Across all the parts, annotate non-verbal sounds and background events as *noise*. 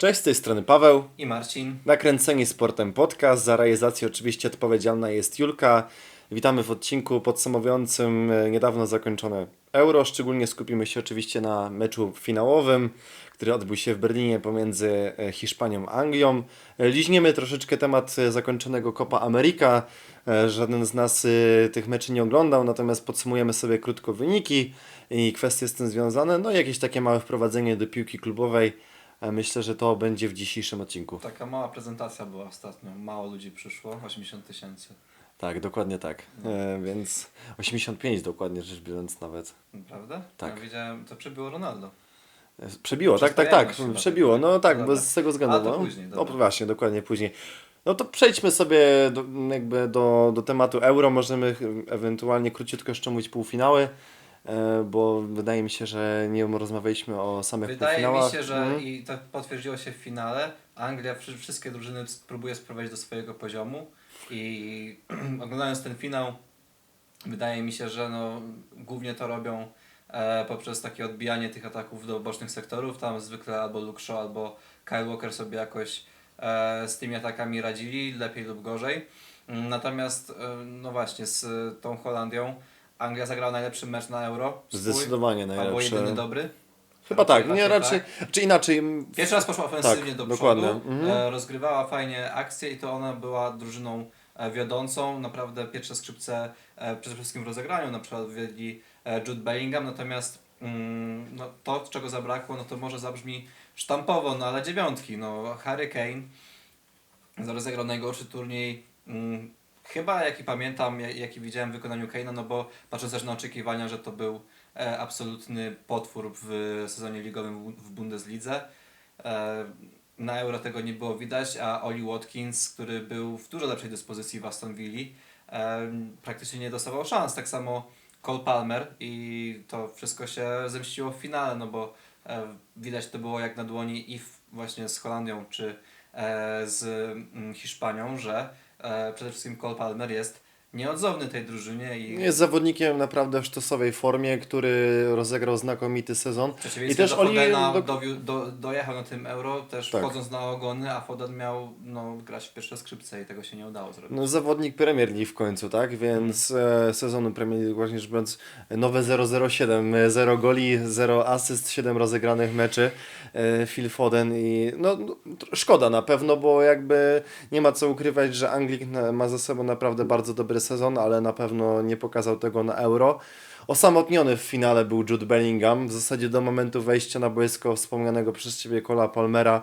Cześć, z tej strony Paweł. I Marcin. Nakręceni Sportem Podcast. Za realizację oczywiście odpowiedzialna jest Julka. Witamy w odcinku podsumowującym e, niedawno zakończone Euro. Szczególnie skupimy się oczywiście na meczu finałowym, który odbył się w Berlinie pomiędzy e, Hiszpanią a Anglią. E, Liźniemy troszeczkę temat zakończonego Copa America. Żaden z nas tych meczy nie oglądał, natomiast podsumujemy sobie krótko wyniki i kwestie z tym związane. No i jakieś takie małe wprowadzenie do piłki klubowej. E, Myślę, że to będzie w dzisiejszym odcinku. Taka mała prezentacja była ostatnio. Mało ludzi przyszło, 80 tysięcy. Tak, dokładnie tak. E, więc 85 dokładnie rzecz biorąc nawet. Prawda? Tak. Ja widziałem, to przebyło Ronaldo. E, Przebiło, tak, tak, tak. Chyba Przebiło, taka. no tak, Dobra. bo z tego względu. A, to no. później, No właśnie, dokładnie później. No to przejdźmy sobie do, jakby do, do tematu euro. Możemy ewentualnie króciutko jeszcze mówić półfinały, bo wydaje mi się, że nie rozmawialiśmy o samych Wydaje mi się, że Mhm. i to potwierdziło się w finale. Anglia wszy- wszystkie drużyny próbuje sprowadzić do swojego poziomu i *clears throat* oglądając ten finał wydaje mi się, że no, głównie to robią e, poprzez takie odbijanie tych ataków do bocznych sektorów. Tam zwykle albo Luke Shaw, albo Kyle Walker sobie jakoś e, z tymi atakami radzili, lepiej lub gorzej. Mm, Natomiast, e, no właśnie, z e, tą Holandią Anglia zagrała najlepszy mecz na Euro. swój, Zdecydowanie Albo najlepsze. jedyny dobry. Chyba tak, nie Raczej raczej, czy inaczej. m, Pierwszy raz poszła ofensywnie Tak, do przodu, Mhm. e, rozgrywała fajnie akcję i to ona była drużyną e, wiodącą. Naprawdę pierwsze skrzypce e, przede wszystkim w rozegraniu, na przykład wiedli Jude Bellingham, natomiast mm, no, to, czego zabrakło, no to może zabrzmi sztampowo, no ale dziewiątki. No, Harry Kane rozegrał najgorszy turniej, mm, chyba jaki pamiętam, ja- jaki widziałem w wykonaniu Kane'a, no bo patrząc też na oczekiwania, że to był e, absolutny potwór w sezonie ligowym w- Bundeslidze. E, na Euro tego nie było widać, a Oli Watkins, który był w dużo lepszej dyspozycji w Aston Villa, e, praktycznie nie dostawał szans. Tak samo Cole Palmer i to wszystko się zemściło w finale, no bo widać to było jak na dłoni i właśnie z Holandią czy z mm, Hiszpanią, że przede wszystkim Cole Palmer jest nieodzowny tej drużynie i Jest zawodnikiem naprawdę w sztosowej formie, który rozegrał znakomity sezon. I też do Oli Fodena do- do, dojechał na tym euro, też Tak. wchodząc na ogony, a Foden miał no, grać w pierwsze skrzypce i tego się nie udało zrobić. No, zawodnik Premier League w końcu, tak? Więc e, sezonu Premier League właśnie rzecz biorąc nowe 007, e, 0 goli, 0 asyst, 7 rozegranych meczy, e, Phil Foden i no, no szkoda na pewno, bo jakby nie ma co ukrywać, że Anglik ma za sobą naprawdę bardzo dobry sezon, ale na pewno nie pokazał tego na Euro. Osamotniony w finale był Jude Bellingham, w zasadzie do momentu wejścia na boisko wspomnianego przez Ciebie Cola Palmera,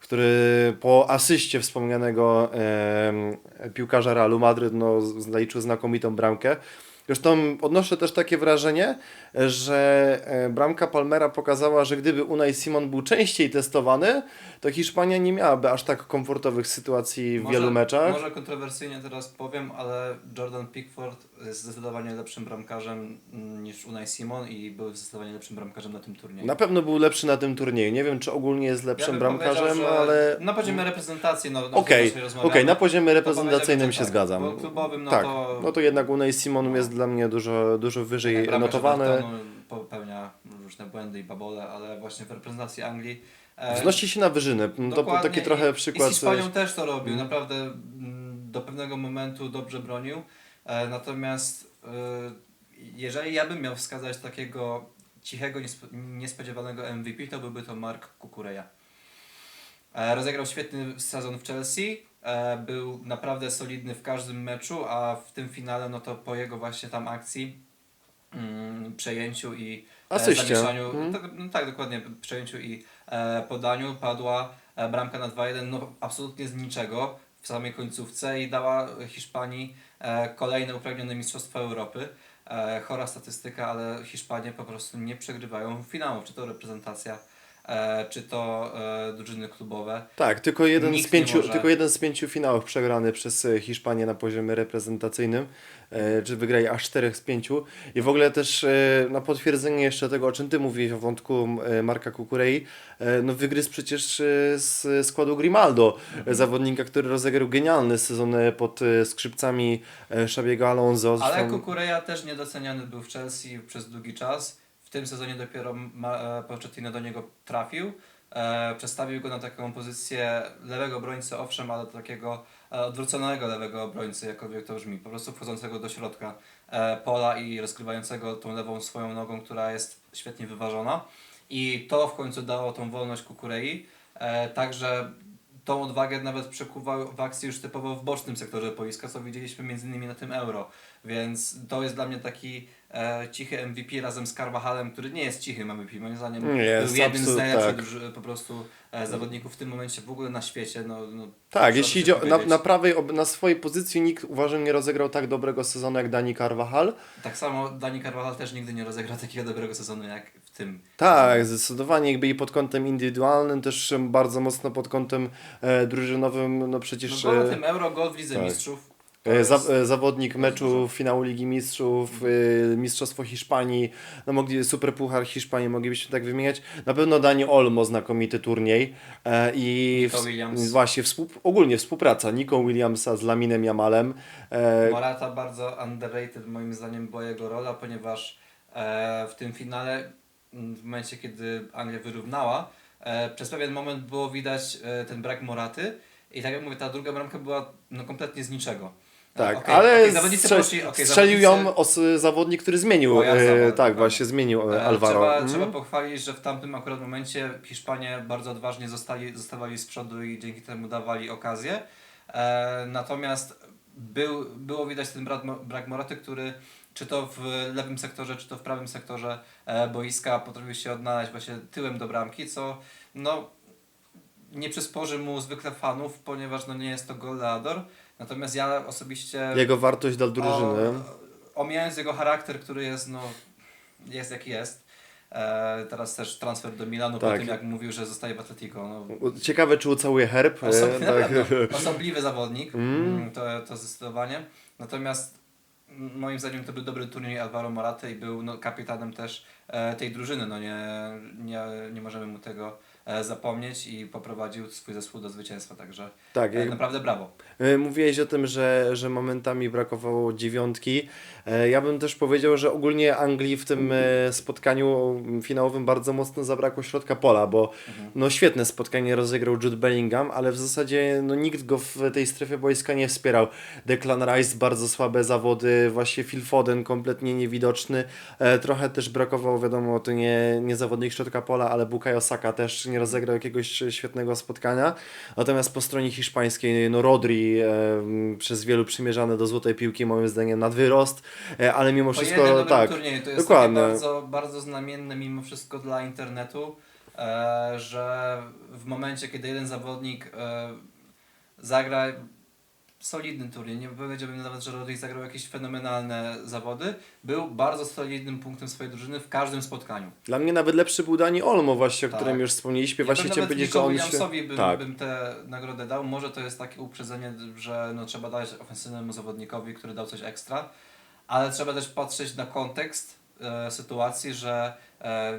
który po asyście wspomnianego em, piłkarza Realu Madryt no, zaliczył znakomitą bramkę. Zresztą odnoszę też takie wrażenie, że e, bramka Palmera pokazała, że gdyby Unai Simon był częściej testowany, to Hiszpania nie miałaby aż tak komfortowych sytuacji w wielu meczach. Może kontrowersyjnie teraz powiem, ale Jordan Pickford jest zdecydowanie lepszym bramkarzem mm, niż Unai Simon i był zdecydowanie lepszym bramkarzem na tym turnieju. Na pewno był lepszy na tym turnieju. Nie wiem, czy ogólnie jest lepszym bym bramkarzem, ale. Na poziomie reprezentacji, no, no Okej, okej, rozmawiamy. na poziomie To reprezentacyjnym się tak, zgadzam. bo klubowym, no tak, to- no to jednak Unai Simon jest dla mnie dużo, dużo wyżej bramkarz notowany. Popełnia różne błędy i babole, ale właśnie w reprezentacji Anglii e, Wznosi się na wyżynę. To dokładnie taki trochę przykład. I z Hiszpanią e, też to robił, Mhm. naprawdę mm, do pewnego momentu dobrze bronił, natomiast e, jeżeli ja bym miał wskazać takiego cichego, niespo, niespodziewanego MVP, to byłby to Mark Kukureja. E, rozegrał świetny sezon w Chelsea, e, był naprawdę solidny w każdym meczu, a w tym finale, no to po jego właśnie tam akcji, mm, przejęciu i e, Asyście. zamieszaniu, Mhm. tak, no tak dokładnie, przejęciu i e, podaniu padła e, bramka na 2-1, no absolutnie z niczego w samej końcówce i dała Hiszpanii e, kolejne upragnione Mistrzostwo Europy. E, chora statystyka, ale Hiszpanie po prostu nie przegrywają finałów, czy to reprezentacja, czy to e, drużyny klubowe. Tak, tylko jeden, Nikt z pięciu, może. tylko jeden z pięciu finałów przegrany przez e, Hiszpanię na poziomie reprezentacyjnym, e, czy wygrali aż czterech z pięciu. I w ogóle też e, na potwierdzenie jeszcze tego, o czym Ty mówiłeś o wątku e, Marka Kukurei, e, no wygryzł przecież e, z składu Grimaldo, e, zawodnika, który rozegrał genialny sezon e, pod e, skrzypcami e, Szabiego Alonso. Ale Kukureja też niedoceniany był w Chelsea przez długi czas. Tym sezonie dopiero e, Pochettino do niego trafił. e, przestawił go na taką pozycję lewego obrońcy, owszem, ale takiego e, odwróconego lewego obrońcy, jakkolwiek to brzmi, po prostu wchodzącego do środka e, pola i rozgrywającego tą lewą swoją nogą, która jest świetnie wyważona. I to w końcu dało tą wolność Kukurei, e, także tą odwagę nawet przekuwał w akcję już typowo w bocznym sektorze boiska, co widzieliśmy między innymi na tym Euro. Więc to jest dla mnie taki cichy MVP razem z Carvajalem, który nie jest cichym MVP, moim zdaniem Nie jest, był jednym z najlepszych tak. po prostu e, zawodników w tym momencie w ogóle na świecie. No, no, Tak, jeśli idzie na, na prawej, na swojej pozycji nikt uważam nie rozegrał tak dobrego sezonu jak Dani Carvajal. Tak samo Dani Carvajal też nigdy nie rozegra takiego dobrego sezonu jak w tym. Tak, zdecydowanie jakby i pod kątem indywidualnym, też bardzo mocno pod kątem e, drużynowym, no przecież No, na e, tym Euro, gol w Lidze tak. Mistrzów. E, za, e, zawodnik meczu finału Ligi Mistrzów, e, Mistrzostwo Hiszpanii, no mogli, Super Puchar Hiszpanii, moglibyśmy tak wymieniać. Na pewno Dani Olmo, znakomity turniej e, i Williams. właśnie współ, ogólnie współpraca Nico Williamsa z Laminem Jamalem. Morata bardzo underrated moim zdaniem była jego rola, ponieważ w tym finale, w momencie kiedy Anglia wyrównała, przez pewien moment było widać ten brak Moraty i tak jak mówię, ta druga bramka była no, kompletnie z niczego. Tak, okej, ale zawodnicy strze- poszli, okej, strzelił ją os, zawodnik, który zmienił. Oyarzabal, E, tak, dokładnie. właśnie zmienił e, E, Alvaro. Trzeba, Mhm. trzeba pochwalić, że w tamtym akurat momencie Hiszpanie bardzo odważnie zostali, zostawali z przodu i dzięki temu dawali okazję. E, natomiast był, było widać ten brak, brak Moraty, który czy to w lewym sektorze, czy to w prawym sektorze e, boiska potrafił się odnaleźć właśnie tyłem do bramki, co no, nie przysporzy mu zwykle fanów, ponieważ no, nie jest to goleador. Natomiast ja osobiście... Jego wartość dla drużyny. O, omijając jego charakter, który jest, no, jest jaki jest. E, teraz też transfer do Milanu po Tak. tym, jak mówił, że zostaje w Atletico. No, Ciekawe, czy ucałuje herb. e, osob- tak. *laughs* osobliwy zawodnik, Mm. mm, to, to zdecydowanie. Natomiast moim zdaniem to był dobry turniej Alvaro Morata i był no, kapitanem też e, tej drużyny. No, nie, nie, nie możemy mu tego zapomnieć i poprowadził swój zespół do zwycięstwa, także tak, e, jak, naprawdę brawo. e, mówiłeś o tym, że, że momentami brakowało dziewiątki. E, Ja bym też powiedział, że ogólnie Anglii w tym e, spotkaniu finałowym bardzo mocno zabrakło środka pola, bo Mhm. no świetne spotkanie rozegrał Jude Bellingham, ale w zasadzie no, nikt go w tej strefie boiska nie wspierał. Declan Rice bardzo słabe zawody, właśnie Phil Foden kompletnie niewidoczny. E, trochę też brakowało, wiadomo, to nie, nie zawodnik środka pola, ale Bukayo Saka też nie rozegrał jakiegoś świetnego spotkania. Natomiast po stronie hiszpańskiej, no Rodri e, przez wielu przymierzany do złotej piłki, moim zdaniem nad wyrost, e, ale mimo wszystko dobrym tak. turnieju to jest dokładnie. bardzo, bardzo znamienne mimo wszystko dla internetu, e, że w momencie, kiedy jeden zawodnik e, zagra solidny turniej, nie powiedziałbym nawet, że Rodri zagrał jakieś fenomenalne zawody, był bardzo solidnym punktem swojej drużyny w każdym spotkaniu. Dla mnie nawet lepszy był Dani Olmo właśnie, o Tak. którym już wspomnieliśmy. Ja Właśnie chciałem powiedzieć, że on się... Williamsowi bym, tak. bym tę nagrodę dał. Może to jest takie uprzedzenie, że no, trzeba dać ofensywnemu zawodnikowi, który dał coś ekstra, ale trzeba też patrzeć na kontekst e, sytuacji, że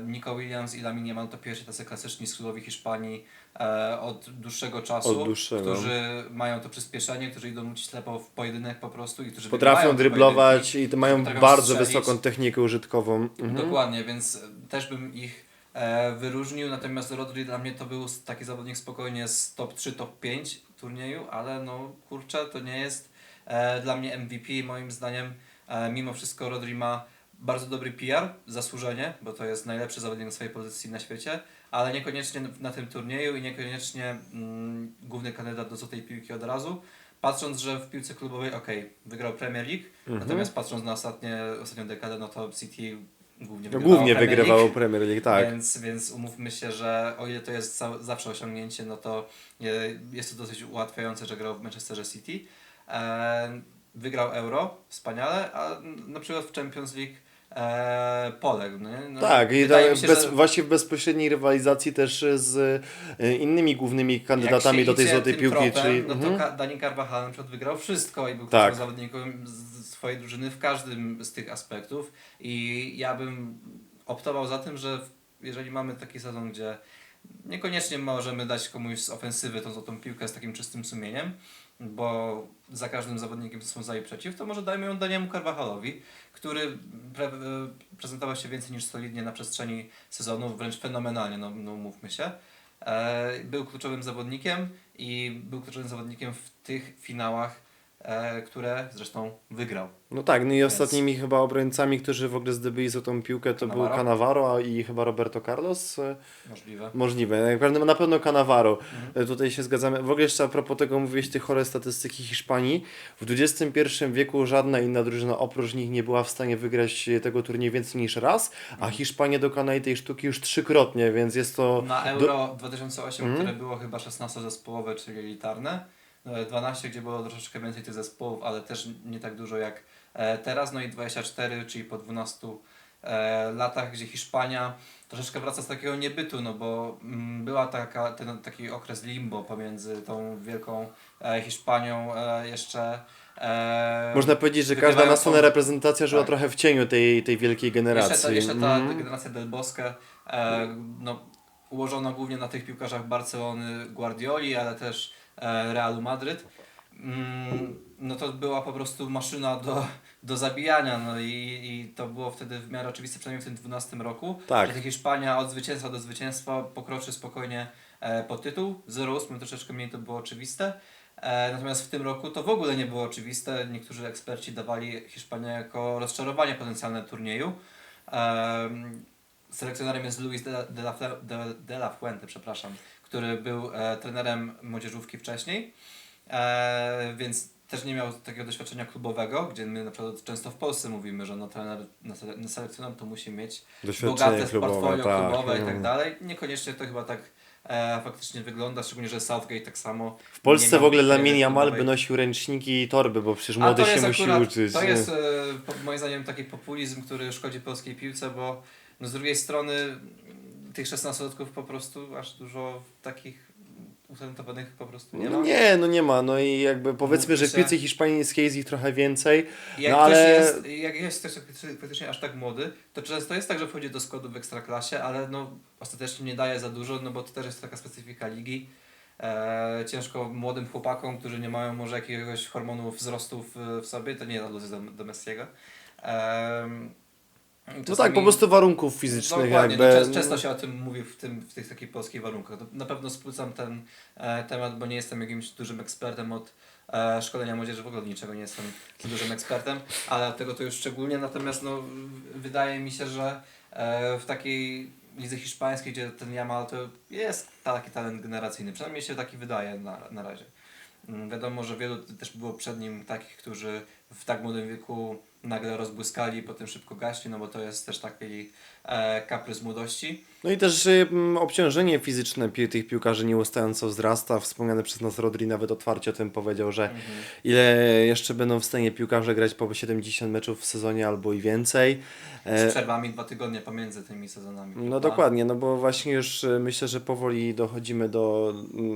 Nico Williams i Lamine Yamal to pierwsi tacy klasyczni skrzydłowi Hiszpanii e, od dłuższego czasu, Od dłuższego. którzy mają to przyspieszenie, którzy idą ślepo w pojedynek po prostu i którzy Potrafią dryblować i mają bardzo strzelić. wysoką technikę użytkową. Mhm. Dokładnie, więc e, też bym ich e, wyróżnił, natomiast Rodri dla mnie to był taki zawodnik spokojnie z top 3, top 5 turnieju, ale no kurczę, to nie jest e, dla mnie MVP, moim zdaniem e, mimo wszystko Rodri ma bardzo dobry PR, zasłużenie, bo to jest najlepszy zawodnik na swojej pozycji na świecie, ale niekoniecznie na tym turnieju i niekoniecznie mm, główny kandydat do złotej piłki od razu. Patrząc, że w piłce klubowej, ok, wygrał Premier League, Mhm. natomiast patrząc na ostatnie, ostatnią dekadę, no to City głównie No, wygrywało głównie Premier wygrywało League, Premier League, tak. Więc, więc umówmy się, że o ile to jest zawsze osiągnięcie, no to e, jest to dosyć ułatwiające, że grał w Manchesterze City. E, wygrał Euro, wspaniale, a na przykład w Champions League e, poległ. No, tak, i mi się, bez, że właśnie w bezpośredniej rywalizacji też z e, innymi głównymi kandydatami do tej złotej piłki, tropem, czyli... No to mhm. Dani Carvajal na przykład wygrał wszystko i był Tak. zawodnikiem swojej drużyny w każdym z tych aspektów i ja bym optował za tym, że jeżeli mamy taki sezon, gdzie niekoniecznie możemy dać komuś z ofensywy tą złotą piłkę z takim czystym sumieniem, bo za każdym zawodnikiem są za i przeciw, to może dajmy ją Daniemu Carvajalowi, który pre, prezentował się więcej niż solidnie na przestrzeni sezonu, wręcz fenomenalnie, no, no mówmy się. e, był kluczowym zawodnikiem i był kluczowym zawodnikiem w tych finałach, e, które zresztą wygrał. No tak, no i Więc- ostatnimi chyba obrońcami, którzy w ogóle zdobyli złotą piłkę, to Cannavaro. był Cannavaro i chyba Roberto Carlos. e, Możliwe. Możliwe, na pewno, na pewno Cannavaro. Mhm. E, Tutaj się zgadzamy. W ogóle jeszcze a propos tego mówiłeś tych chore statystyki Hiszpanii. W XXI wieku żadna inna drużyna oprócz nich nie była w stanie wygrać tego turnieju więcej niż raz, a Hiszpania dokonali tej sztuki już trzykrotnie, więc jest to... Na Euro 2008, Mhm. które było chyba 16 zespołowe, czyli elitarne, 12, gdzie było troszeczkę więcej tych zespołów, ale też nie tak dużo jak e, teraz, no i 24, czyli po 12 e, latach, gdzie Hiszpania troszeczkę wraca z takiego niebytu, no bo mm, była taka, ten taki okres limbo pomiędzy tą wielką e, Hiszpanią e, jeszcze. E, Można powiedzieć, że każda następna reprezentacja żyła Tak. trochę w cieniu tej, tej wielkiej generacji. Jeszcze ta, jeszcze ta Mhm. generacja Del Bosque, e, no, ułożona głównie na tych piłkarzach Barcelony, Guardioli, ale też e, Realu Madryt. Mm, no to była po prostu maszyna do, do zabijania, no i, i to było wtedy w miarę oczywiste, przynajmniej w tym 12 roku, Tak. że Hiszpania od zwycięstwa do zwycięstwa pokroczy spokojnie e, po tytuł. 0-8 troszeczkę mniej to było oczywiste. E, natomiast w tym roku to w ogóle nie było oczywiste. Niektórzy eksperci dawali Hiszpanię jako rozczarowanie potencjalne turnieju. Em, selekcjonerem jest Luis de la, de la, Fle- de, de la Fuente, przepraszam, który był e, trenerem młodzieżówki wcześniej, e, więc też nie miał takiego doświadczenia klubowego, gdzie my na przykład często w Polsce mówimy, że no, trener, no, selekcjoner to musi mieć bogate klubowe, portfolio tak. klubowe i tak Mhm. dalej. Niekoniecznie to chyba tak e, faktycznie wygląda, szczególnie, że Southgate tak samo. W Polsce w ogóle Lamin kariery Jamal by nosił ręczniki i torby, bo przecież młody się musi akurat, uczyć. To jest e, po- moim zdaniem taki populizm, który szkodzi polskiej piłce, bo no, z drugiej strony mm, tych 16-latków po prostu aż dużo takich utalentowanych po prostu nie ma. No nie, no nie ma. No i jakby powiedzmy, że w piłce hiszpańskiej jest ich trochę więcej. Jak No, ale- jest, jak jest ktoś faktycznie aż tak młody, to często jest tak, że wchodzi do składu w ekstraklasie, ale no ostatecznie nie daje za dużo, no bo to też jest taka specyfika ligi. E, ciężko młodym chłopakom, którzy nie mają może jakiegoś hormonu wzrostu w, w sobie, to nie jest do, do Messiego. E, No tak, po prostu warunków fizycznych Dokładnie, jakby. no, często, się o tym mówi w, tym, w tych takich polskich warunkach. No, Na pewno spłycam ten e, temat, bo nie jestem jakimś dużym ekspertem od e, szkolenia młodzieży, w ogóle od niczego nie jestem dużym ekspertem, ale od tego to już szczególnie. Natomiast no, wydaje mi się, że e, w takiej lidze hiszpańskiej, gdzie ten Jamal to jest taki talent generacyjny, przynajmniej się taki wydaje na, na razie. Mm, Wiadomo, że wielu też było przed nim takich, którzy w tak młodym wieku nagle rozbłyskali i potem szybko gaśli, no bo to jest też taki e, kaprys młodości. No i też y, obciążenie fizyczne pi- tych piłkarzy nieustająco wzrasta. Wspomniany przez nas Rodri nawet otwarcie o tym powiedział, że ile jeszcze będą w stanie piłkarze grać po 70 meczów w sezonie albo i więcej. Z E, przerwami dwa tygodnie pomiędzy tymi sezonami. No prawda? dokładnie, no bo właśnie już y, myślę, że powoli dochodzimy do,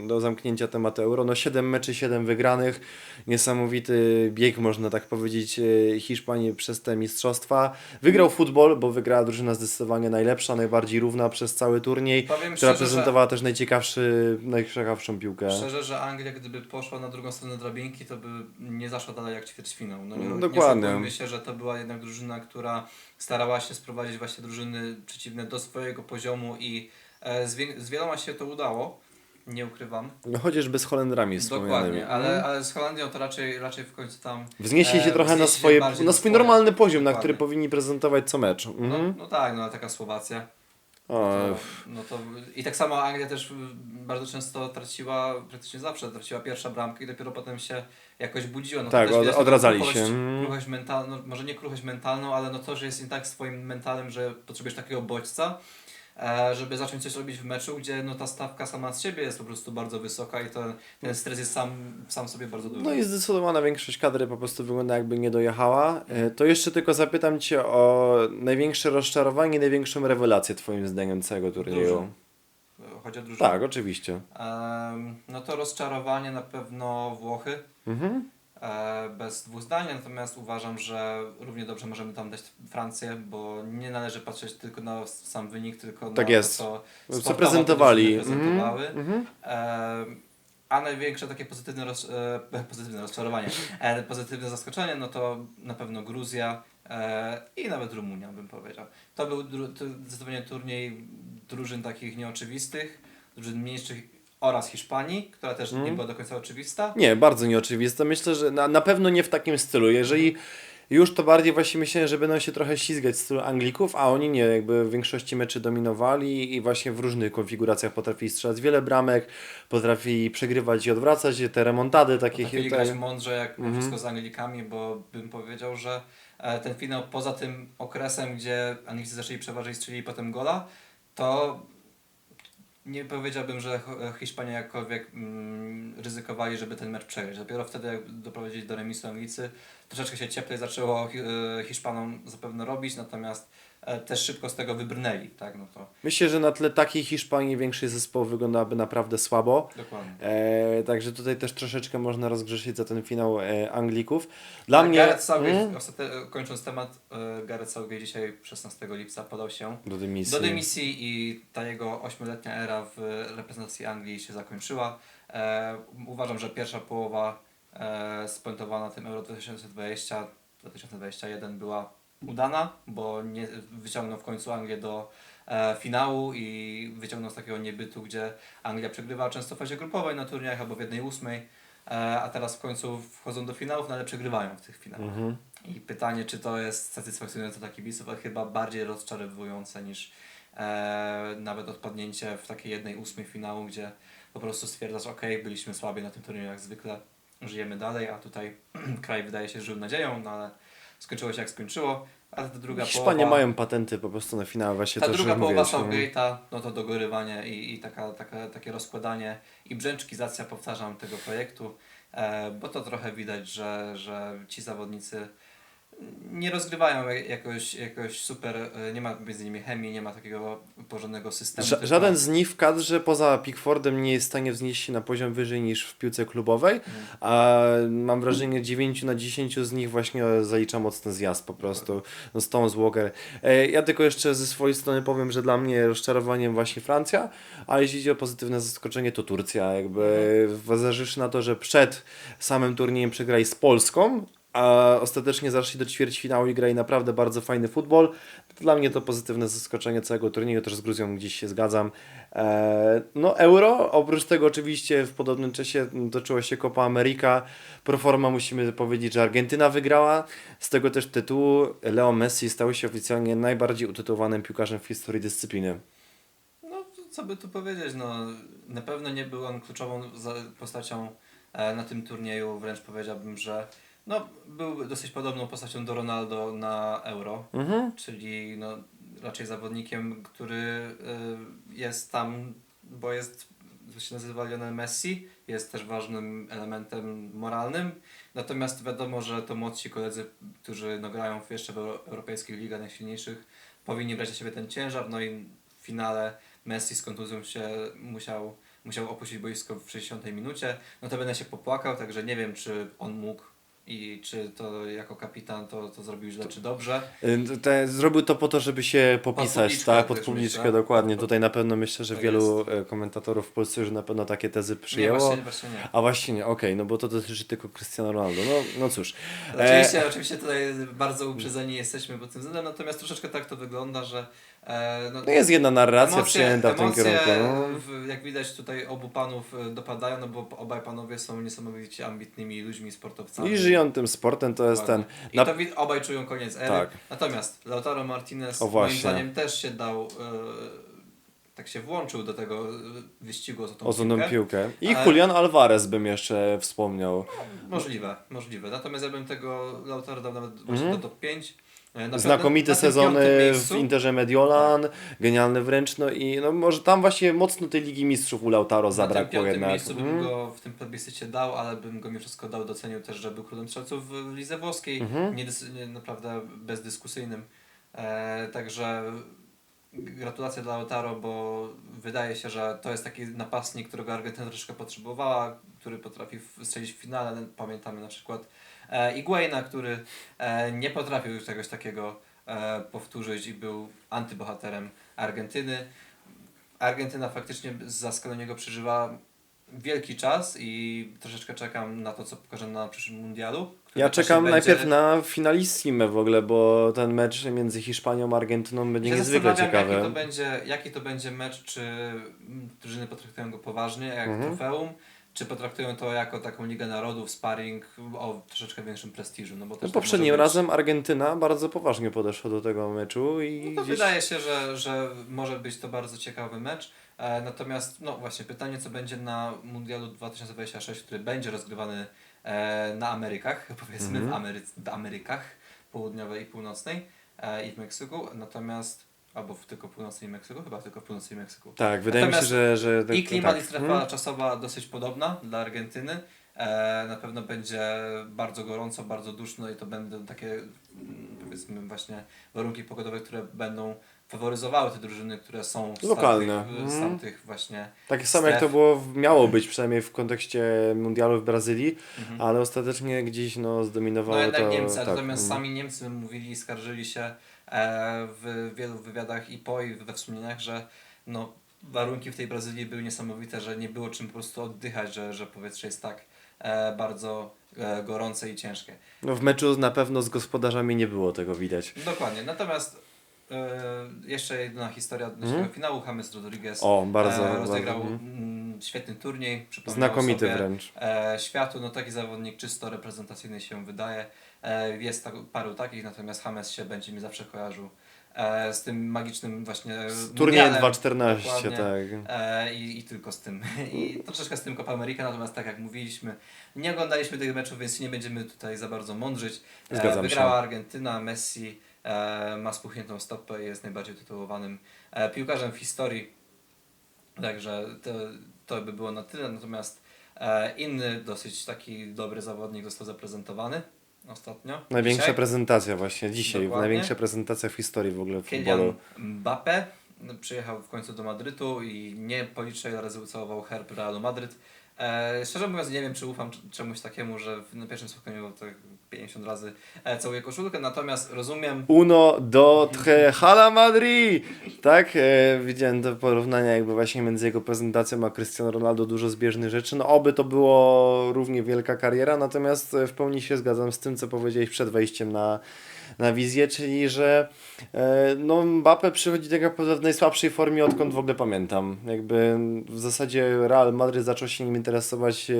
do zamknięcia tematu Euro. No 7 meczy, 7 wygranych, niesamowity bieg można tak powiedzieć y, Hiszpanii przez te mistrzostwa. Wygrał futbol, bo wygrała drużyna zdecydowanie najlepsza, najbardziej równa przez cały turniej, Powiem która szczerze, że, prezentowała też najciekawszy, najciekawszą piłkę. szczerze, że Anglia gdyby poszła na drugą stronę drabinki, to by nie zaszła dalej jak ćwierćfinał. No, nie, No, nie dokładnie. oszukujmy się, że to była jednak drużyna, która starała się sprowadzić właśnie drużyny przeciwne do swojego poziomu i e, z, wie, z wieloma się to udało, nie ukrywam. No chociażby z Holendrami wspomnianymi. Dokładnie, ale, Mhm. ale z Holandią to raczej, raczej w końcu tam Wznieśli się e, trochę na, swoje, na na swój swoje. normalny poziom, na który Dokładnie. powinni prezentować co mecz. No, Mhm. no tak, no taka Słowacja. O, To, no to, I tak samo Anglia też y, bardzo często traciła, praktycznie zawsze traciła pierwsza bramkę i dopiero potem się jakoś budziła. No Tak, od- odradzali kruchość- się. Kruchość mentalną, może nie kruchość mentalną, ale no to, że jest nie tak swoim mentalem, że potrzebujesz takiego bodźca, żeby zacząć coś robić w meczu, gdzie no ta stawka sama z siebie jest po prostu bardzo wysoka i to, ten stres jest sam, sam sobie bardzo duży. No i zdecydowana większość kadry po prostu wygląda jakby nie dojechała. E, To jeszcze tylko zapytam Cię o największe rozczarowanie, największą rewelację Twoim zdaniem całego turnieju. Chodzi o drużynę. Tak, oczywiście. Em, no to rozczarowanie na pewno Włochy. Mhm. E, bez dwóch zdań, natomiast uważam, że równie dobrze możemy tam dać Francję, bo nie należy patrzeć tylko na sam wynik, tylko Tak na jest. to, co, Co prezentowali. prezentowały. Mhm. E, a największe takie pozytywne, roz, e, *laughs* pozytywne rozczarowanie, e, pozytywne zaskoczenie, no to na pewno Gruzja e, i nawet Rumunia bym powiedział. To był dru, to zdecydowanie turniej drużyn takich nieoczywistych, drużyn mniejszych oraz Hiszpanii, która też Mhm. nie była do końca oczywista. Nie, bardzo nieoczywiste. Myślę, że na, na pewno nie w takim stylu. Jeżeli już to bardziej właśnie myślałem, że będą się trochę ślizgać w stylu Anglików, a oni nie, jakby w większości meczy dominowali i właśnie w różnych konfiguracjach potrafili strzelać wiele bramek, potrafili przegrywać i odwracać te remontady takie. Potrafili grać mądrze jak Mhm. wszystko z Anglikami, bo bym powiedział, że e, ten finał poza tym okresem, gdzie Anglicy zaczęli przeważyć i strzelili potem gola, to nie powiedziałbym, że Hiszpania jakkolwiek mm, ryzykowali, żeby ten mecz przegrać. Dopiero wtedy, jak doprowadzili do remisu Anglicy, troszeczkę się cieplej zaczęło e, Hiszpanom zapewne robić, natomiast też szybko z tego wybrnęli, tak, no to Myślę, że na tle takiej Hiszpanii większość zespołów wyglądałaby naprawdę słabo. dokładnie. E, także tutaj też troszeczkę można rozgrzeszyć za ten finał e, Anglików. Dla mnie. Gareth Southgate, Mm, ostate- kończąc temat, e, Gareth Southgate dzisiaj 16 lipca podał się do dymisji. do dymisji i ta jego ośmioletnia era w reprezentacji Anglii się zakończyła. E, uważam, że pierwsza połowa e, spuentowana tym Euro 2020 2021 była udana, bo nie, wyciągnął w końcu Anglię do e, finału i wyciągnął z takiego niebytu, gdzie Anglia przegrywała często w fazie grupowej na turniejach albo w jednej ósmej, e, a teraz w końcu wchodzą do finałów, no ale przegrywają w tych finałach. Mhm. I pytanie, czy to jest satysfakcjonujące dla kibiców, ale chyba bardziej rozczarowujące niż e, nawet odpadnięcie w takiej jednej ósmej finału, gdzie po prostu stwierdzasz, ok, byliśmy słabi na tym turnieju jak zwykle, żyjemy dalej, a tutaj *clears throat* kraj wydaje się żył nadzieją, no ale skończyło się jak skończyło, a ta druga Hiszpanie połowa... mają patenty po prostu na finał, właśnie Ta to druga połowa no. Southgate'a, no to dogorywanie i, i taka, taka, takie rozkładanie i brzęczkizacja, powtarzam, tego projektu, e, bo to trochę widać, że, że ci zawodnicy nie rozgrywają jak- jakoś, jakoś super, e, nie ma między nimi chemii, nie ma takiego porządnego systemu. Ża- żaden z nich w kadrze poza Pickfordem nie jest w stanie wznieść się na poziom wyżej niż w piłce klubowej, Mhm. a mam wrażenie 9 na 10 z nich właśnie zalicza mocny zjazd po prostu. No Stones, Walker. E, Ja tylko jeszcze ze swojej strony powiem, że dla mnie rozczarowaniem właśnie Francja, a jeśli chodzi o pozytywne zaskoczenie to Turcja. Jakby zważywszy na to, że przed samym turniejem przegrali z Polską, a ostatecznie zaszli do ćwierćfinału i grali naprawdę bardzo fajny futbol. Dla mnie to pozytywne zaskoczenie całego turnieju, też z Gruzją gdzieś się zgadzam. E, no Euro, oprócz tego oczywiście w podobnym czasie toczyła się Copa America. Proforma musimy powiedzieć, że Argentyna wygrała. Z tego też tytułu Leo Messi stał się oficjalnie najbardziej utytułowanym piłkarzem w historii dyscypliny. No, co by tu powiedzieć, no, na pewno nie był on kluczową postacią e, na tym turnieju, wręcz powiedziałbym, że no, był dosyć podobną postacią do Ronaldo na Euro, Mhm. czyli no, raczej zawodnikiem, który e, jest tam, bo jest, się nazywa Lionel Messi, jest też ważnym elementem moralnym, natomiast wiadomo, że to młodsi koledzy, którzy no, grają jeszcze w euro- europejskich ligach najsilniejszych, powinni brać na siebie ten ciężar, no i w finale Messi z kontuzją się musiał, musiał opuścić boisko w 60 minucie, no to będę się popłakał, także nie wiem, czy on mógł i czy to jako kapitan to, to zrobił źle, czy dobrze. Te, zrobił to po to, żeby się popisać, publiczkę tak, pod publiczkę, myślę. dokładnie. Pod- Tutaj na pewno myślę, że tak wielu e, komentatorów w Polsce już na pewno takie tezy Nie, przyjęło. właśnie, właśnie nie. A właśnie nie, okej, no bo to dotyczy tylko Cristiano Ronaldo. No, no cóż. Oczywiście, oczywiście tutaj bardzo uprzedzeni jesteśmy pod tym względem, natomiast troszeczkę tak to wygląda, że e, no, No jest jedna narracja Emocje, przyjęta w tym kierunku. No. jak widać tutaj obu panów e, dopadają, no bo obaj panowie są niesamowicie ambitnymi ludźmi, sportowcami. I żyją tym sportem, to jest ten. Dokładnie. I na- to wi- obaj czują koniec ery. Tak. Natomiast Lautaro Martinez O, moim zdaniem też się dał, e, tak się włączył do tego e, wyścigu o złotą piłkę. piłkę. I Ale- Julian Alvarez bym jeszcze wspomniał. Możliwe, możliwe. Natomiast ja bym tego Lautaro dał nawet właśnie Mhm. do top 5. E, na Znakomite na sezony w. Interze Mediolan, genialny wręcz, no i no może tam właśnie mocno tej Ligi Mistrzów u Lautaro Na tym zabrakło jednak. miejscu bym Mhm. go w tym plebiscycie dał, ale bym go mimo wszystko dał, docenił też, że był królem strzelców w lidze włoskiej, Mhm. nie, naprawdę bezdyskusyjnym. E, także gratulacje dla Lautaro, bo wydaje się, że to jest taki napastnik, którego Argentyna troszkę potrzebowała, który potrafi strzelić w finale. Pamiętamy na przykład Iguaina, który e, nie potrafił już czegoś takiego e, powtórzyć i był antybohaterem Argentyny. Argentyna faktycznie z Scaloniego przeżywa wielki czas i troszeczkę czekam na to, co pokaże na przyszłym mundialu. Ja czekam będzie- najpierw na finalissimę w ogóle, bo ten mecz między Hiszpanią a Argentyną będzie Ja niezwykle ciekawy. Jaki to, będzie, jaki to będzie mecz, czy drużyny potraktują go poważnie, jak Mhm. trofeum, czy potraktują to jako taką Ligę Narodów, sparring o troszeczkę większym prestiżu. No bo też No, tak poprzednim razem Argentyna bardzo poważnie podeszła do tego meczu i No to gdzieś... wydaje się, że, że może być to bardzo ciekawy mecz. E, natomiast, no właśnie, pytanie, co będzie na Mundialu 2026, który będzie rozgrywany e, na Amerykach, *laughs* powiedzmy, Mhm. w Amery w Amerykach Południowej i Północnej e, i w Meksyku. Natomiast, albo w tylko północnej Meksyku, chyba tylko w północnej Meksyku. Tak, wydaje mi się, Natomiast że... że I klimat tak. i strefa Mm. czasowa dosyć podobna dla Argentyny. E, na pewno będzie bardzo gorąco, bardzo duszno i to będą takie mm, powiedzmy właśnie warunki pogodowe, które będą faworyzowały te drużyny, które są z Lokalne. Tamtych, z Mhm. tamtych właśnie. Tak samo jak to było, miało być przynajmniej w kontekście mundialu w Brazylii, Mhm. ale ostatecznie gdzieś no, zdominowało No jednak to... Niemcy, tak, natomiast mm. sami Niemcy mówili i skarżyli się w wielu wywiadach i po i we wspomnieniach, że no, warunki w tej Brazylii były niesamowite, że nie było czym po prostu oddychać, że, że powietrze jest tak e, bardzo e, gorące i ciężkie. No, w meczu na pewno z gospodarzami nie było tego widać. Dokładnie, natomiast e, jeszcze jedna historia odnośnie tego finału. James Rodriguez O, bardzo, e, rozegrał bardzo mhm. mm, świetny turniej, znakomity sobie, wręcz. e, światu, no taki zawodnik czysto reprezentacyjny się wydaje. E, jest tak, paru takich, natomiast James się będzie mi zawsze kojarzył e, z tym magicznym właśnie Z turniejem mundialem. 2.14, dokładnie. tak. E, i, I tylko z tym. *laughs* I troszeczkę z tym Copa America, natomiast tak jak mówiliśmy, nie oglądaliśmy tych meczów, więc nie będziemy tutaj za bardzo mądrzyć. E, Zgadzam wygrała się. Argentyna, Messi e, ma spuchniętą stopę i jest najbardziej tytułowanym e, piłkarzem w historii. Także to, to by było na tyle. Natomiast e, inny dosyć taki dobry zawodnik został zaprezentowany ostatnio. Największa dzisiaj. prezentacja właśnie dzisiaj, Dokładnie. największa prezentacja w historii w ogóle Kylian futbolu. Mbappé no, przyjechał w końcu do Madrytu i nie policzę ile razy ucałował herb Realu Madryt. E, szczerze mówiąc nie wiem czy ufam czemuś takiemu, że na pierwszym spotkaniu tak 50 razy e, całuje koszulkę, natomiast rozumiem Uno do tre hala Madrid! Tak, e, widziałem te porównania jakby właśnie między jego prezentacją a Cristiano Ronaldo dużo zbieżnych rzeczy. No oby to było równie wielka kariera, natomiast w pełni się zgadzam z tym, co powiedziałeś przed wejściem na, na wizję, czyli że e, no Mbappe przychodzi tak naprawdę w najsłabszej formie odkąd w ogóle pamiętam. Jakby w zasadzie Real Madryt zaczął się nim interesować e,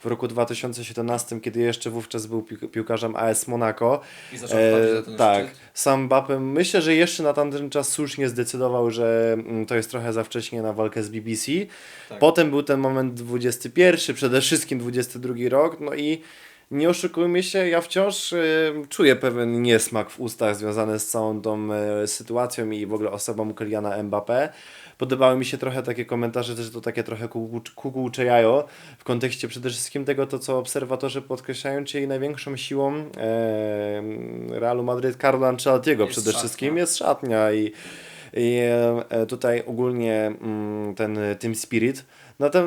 w roku 2017, kiedy jeszcze wówczas był pił- piłkarzem AS Monaco. i zaczął E, tak, szczyt. sam Mbappe myślę, że jeszcze na tamten czas słusznie zdecydował, że mm, to jest trochę za wcześnie na walkę z BBC. Tak. Potem był ten moment 21, przede wszystkim 22 rok, no i nie oszukujmy się, ja wciąż y, czuję pewien niesmak w ustach związany z całą tą y, sytuacją i w ogóle osobą Kyliana Mbappé. Podobały mi się trochę takie komentarze, że to takie trochę kukułcze jajo w kontekście przede wszystkim tego, to co obserwatorzy podkreślają, czyli największą siłą e, Realu Madryt Carlo Ancelottiego przede szatnia. wszystkim jest szatnia i, i e, tutaj ogólnie mm, ten team spirit.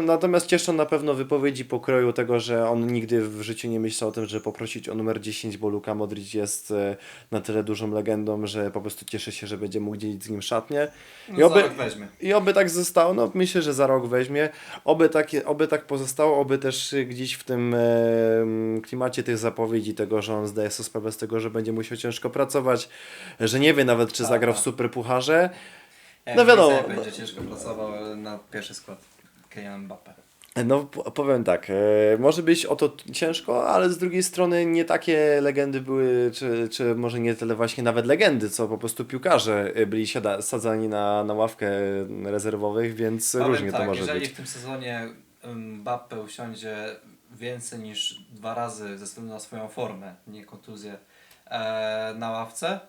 Natomiast cieszą na pewno wypowiedzi pokroju tego, że on nigdy w życiu nie myślał o tym, żeby poprosić o numer 10, bo Luka Modric jest e, na tyle dużą legendą, że po prostu cieszy się, że będzie mógł dzielić z nim szatnię. I No, oby, za rok weźmie. i oby tak zostało, no myślę, że za rok weźmie. Oby, takie, oby tak pozostało, oby też y, gdzieś w tym e, klimacie tych zapowiedzi, tego, że on zdaje sobie sprawę z tego, że będzie musiał ciężko pracować, że nie wie nawet, czy Tak, zagra w tak. Superpucharze. Jak No wiadomo. będzie ciężko pracował na pierwszy skład Kylian Mbappé. No powiem tak, e, może być o to ciężko, ale z drugiej strony nie takie legendy były, czy, czy może nie tyle właśnie nawet legendy, co po prostu piłkarze byli siada, sadzani na, na ławkę rezerwowych, więc Powiem różnie tak, to może jeżeli być. w tym sezonie Mbappe usiądzie więcej niż dwa razy ze względu na swoją formę, nie kontuzję, e, na ławce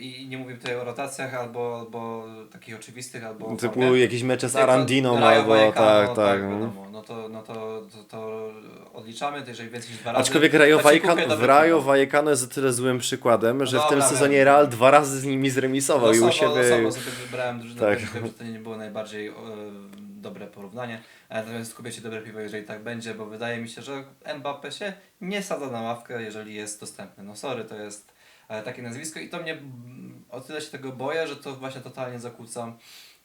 i nie mówię tutaj o rotacjach albo, albo takich oczywistych, albo Typu formie, jakieś mecze z Arandiną albo Vallecano, tak, tak. no. wiadomo, no to, no to, to, to odliczamy, to jeżeli więcej niż dwa razy. Aczkolwiek Rayo Vallecano, Rayo. Vallecano jest o tyle złym przykładem, że w tym sezonie. Real dwa razy z nimi zremisował i u Losowo- siebie... losowo sobie wybrałem drużynę, Tak. tak. wiem, że to nie było najbardziej e, dobre porównanie. E, Natomiast kupię się dobre piwo, jeżeli tak będzie, bo wydaje mi się, że Mbappé się nie sadza na ławkę, jeżeli jest dostępny. No sorry, to jest e, takie nazwisko i to mnie mm, o tyle się tego boję, że to właśnie totalnie zakłóca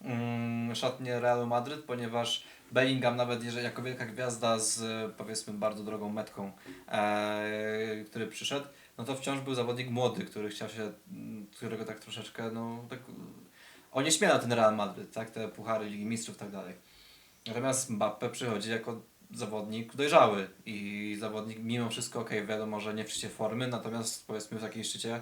mm, szatnię Realu Madryt, ponieważ Bellingham nawet jeżeli jako wielka gwiazda z e, powiedzmy bardzo drogą metką, e, który przyszedł, no to wciąż był zawodnik młody, który chciał się, m, którego tak troszeczkę, no tak onieśmiela ten Real Madryt, tak, te puchary Ligi Mistrzów i tak dalej. Natomiast Mbappe przychodzi jako zawodnik dojrzały i zawodnik mimo wszystko, okej, wiadomo, że nie w szczycie formy, natomiast powiedzmy w takim szczycie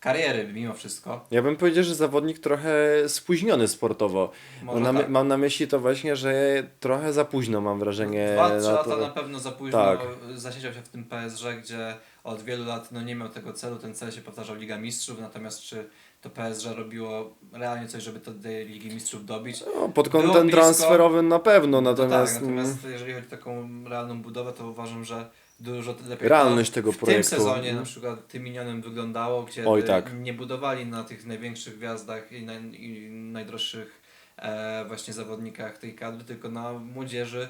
kariery mimo wszystko. Ja bym powiedział, że zawodnik trochę spóźniony sportowo. Mam na, tak. mam na myśli to właśnie, że trochę za późno mam wrażenie. Dwa, trzy lata to. na pewno za późno Tak. zasiedział się w tym PSG, gdzie od wielu lat no, nie miał tego celu, ten cel się powtarzał Liga Mistrzów, natomiast czy to PSG robiło realnie coś, żeby to tej Ligi Mistrzów dobić? No, pod kątem transferowym na pewno, No natomiast, tak, mm, natomiast jeżeli chodzi o taką realną budowę, to uważam, że dużo lepiej realność tego w projektu. tym sezonie mm. na przykład tym minionym wyglądało, gdzie Oj, tak. nie budowali na tych największych gwiazdach i, naj, i najdroższych e, właśnie zawodnikach tej kadry, tylko na młodzieży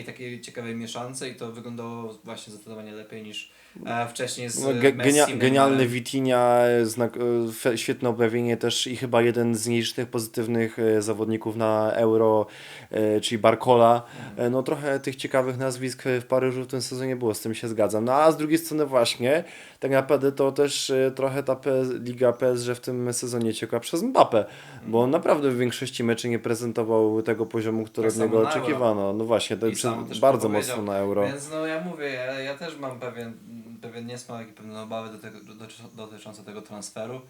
i takiej ciekawej mieszance i to wyglądało właśnie zdecydowanie lepiej niż e, wcześniej z No, ge, genia, genialny Vitinha, znak, e, świetne objawienie też i chyba jeden z nielicznych pozytywnych e, zawodników na Euro, e, czyli Barcola. E, No trochę tych ciekawych nazwisk w Paryżu w tym sezonie było, z tym się zgadzam. No a z drugiej strony właśnie, tak naprawdę to też e, trochę ta PS, Liga PSG w tym sezonie ciekła przez Mbappé, bo on naprawdę w większości meczy nie prezentował tego poziomu, który Tak od niego oczekiwano. No właśnie, sam też bardzo mocno na Euro. Więc no ja mówię, ja, ja też mam pewien, pewien niesmak i pewne obawy do tego, do, dotyczące tego transferu,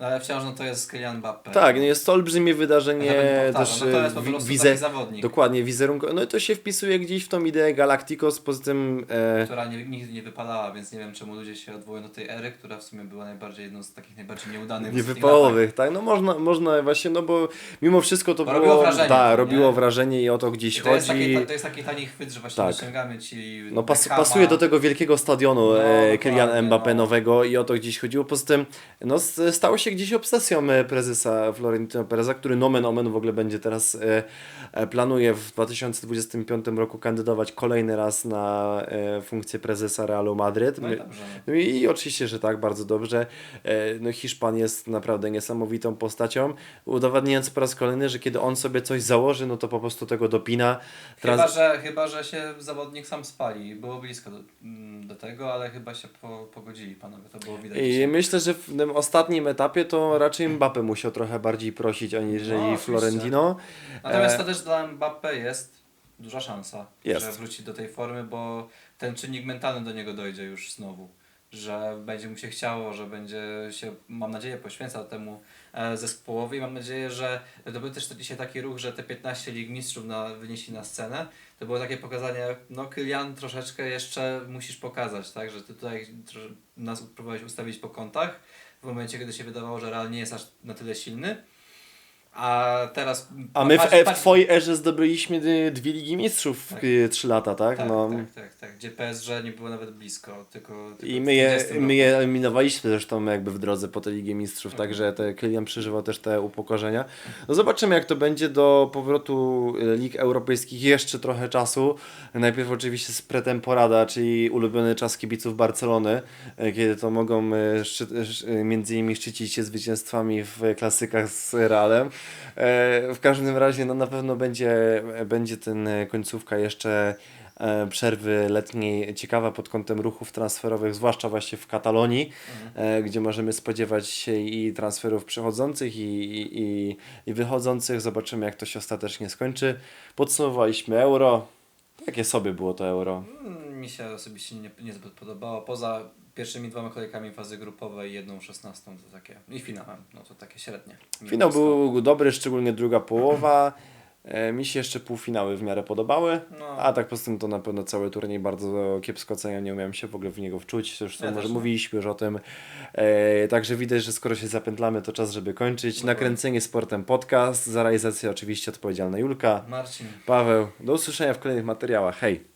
no ale wciąż no to jest Kylian Mbappé. Tak, no jest to olbrzymie Ja wydarzenie, powtarzam, też no to jest po prostu wize, taki zawodnik, dokładnie wizerunku, no i to się wpisuje gdzieś w tą ideę Galacticos, poza tym e, która nie, nigdy nie wypalała, więc nie wiem czemu ludzie się odwołują do tej ery, która w sumie była najbardziej jedną z takich najbardziej nieudanych niewypałowych, tak, no można, można właśnie, no bo mimo wszystko to Bo było, robiło wrażenie, tak, robiło wrażenie i o to gdzieś. I to, jest chodzi. taki, to jest taki tani chwyt, że właśnie Tak. wyciągamy ci No pas, pasuje do tego wielkiego stadionu No, e, Kylian Mbappé no. nowego i o to gdzieś chodziło. Poza tym no, stało się gdzieś obsesją e, prezesa Florentino Pereza, który nomen omen w ogóle będzie teraz e, e, planuje w 2025 roku kandydować kolejny raz na funkcję prezesa Realu Madryt. No i dobrze. no i, oczywiście, że tak, bardzo dobrze. No Hiszpan jest naprawdę niesamowitą postacią, udowadniając po raz kolejny, że kiedy on sobie coś założy, no to po prostu tego dopina. Chyba Trans- że, chyba, że się zawodnik sam spali. Było blisko do, mm, do tego, ale chyba się po, pogodzili panowie, to było widać. I myślę, że w tym ostatnim etapie to raczej Mbappe musiał trochę bardziej prosić, aniżeli No. Florentino. Natomiast E, to też dla Mbappe jest duża szansa, Jest. że wróci do tej formy, bo ten czynnik mentalny do niego dojdzie już znowu. Że będzie mu się chciało, że będzie się, mam nadzieję, poświęcał temu e, zespołowi. Mam nadzieję, że to był też dzisiaj taki ruch, że te 15 lig mistrzów na, wynieśli na scenę. To było takie pokazanie, no Kylian troszeczkę jeszcze musisz pokazać, tak, że ty tutaj nas próbowałeś ustawić po kątach w momencie, kiedy się wydawało, że Real nie jest aż na tyle silny. A teraz. A my w, patrz- e, w twojej erze zdobyliśmy y, dwie Ligi Mistrzów Tak. w 3 lata, tak? Tak, no. tak, tak, tak. Gdzie PSG nie było nawet blisko, tylko. tylko I my je, 20 my je eliminowaliśmy zresztą jakby w drodze po tej Ligę Mistrzów, Mhm. także te Kylian przeżywał też te upokorzenia. No zobaczymy jak to będzie do powrotu y, lig europejskich jeszcze trochę czasu. Najpierw oczywiście z pretemporada, czyli ulubiony czas kibiców Barcelony, y, kiedy to mogą y, szczy, sz- y, między innymi szczycić się zwycięstwami w klasykach z Realem. E, W każdym razie no na pewno będzie, będzie ten e, końcówka jeszcze e, przerwy letniej ciekawa pod kątem ruchów transferowych, zwłaszcza właśnie w Katalonii, Mhm. gdzie możemy spodziewać się i transferów przychodzących i, i, i, i wychodzących. Zobaczymy jak to się ostatecznie skończy. Podsumowaliśmy euro. Jakie sobie było to euro? Mi się osobiście nie, niezbyt podobało. Poza pierwszymi dwoma kolejkami fazy grupowej jedną szesnastą to takie. I finałem, no to takie średnie. Finał był dobry, szczególnie druga połowa. E, Mi się jeszcze półfinały w miarę podobały. No, A tak poza tym to na pewno cały turniej bardzo kiepsko oceniam, nie umiałem się w ogóle w niego wczuć, zresztą Ja może mówiliśmy już o tym. E, także widać, że skoro się zapętlamy, to czas, żeby kończyć. Nakręcenie sportem podcast, za realizację oczywiście odpowiedzialna Julka, Marcin. Paweł. Do usłyszenia w kolejnych materiałach. Hej!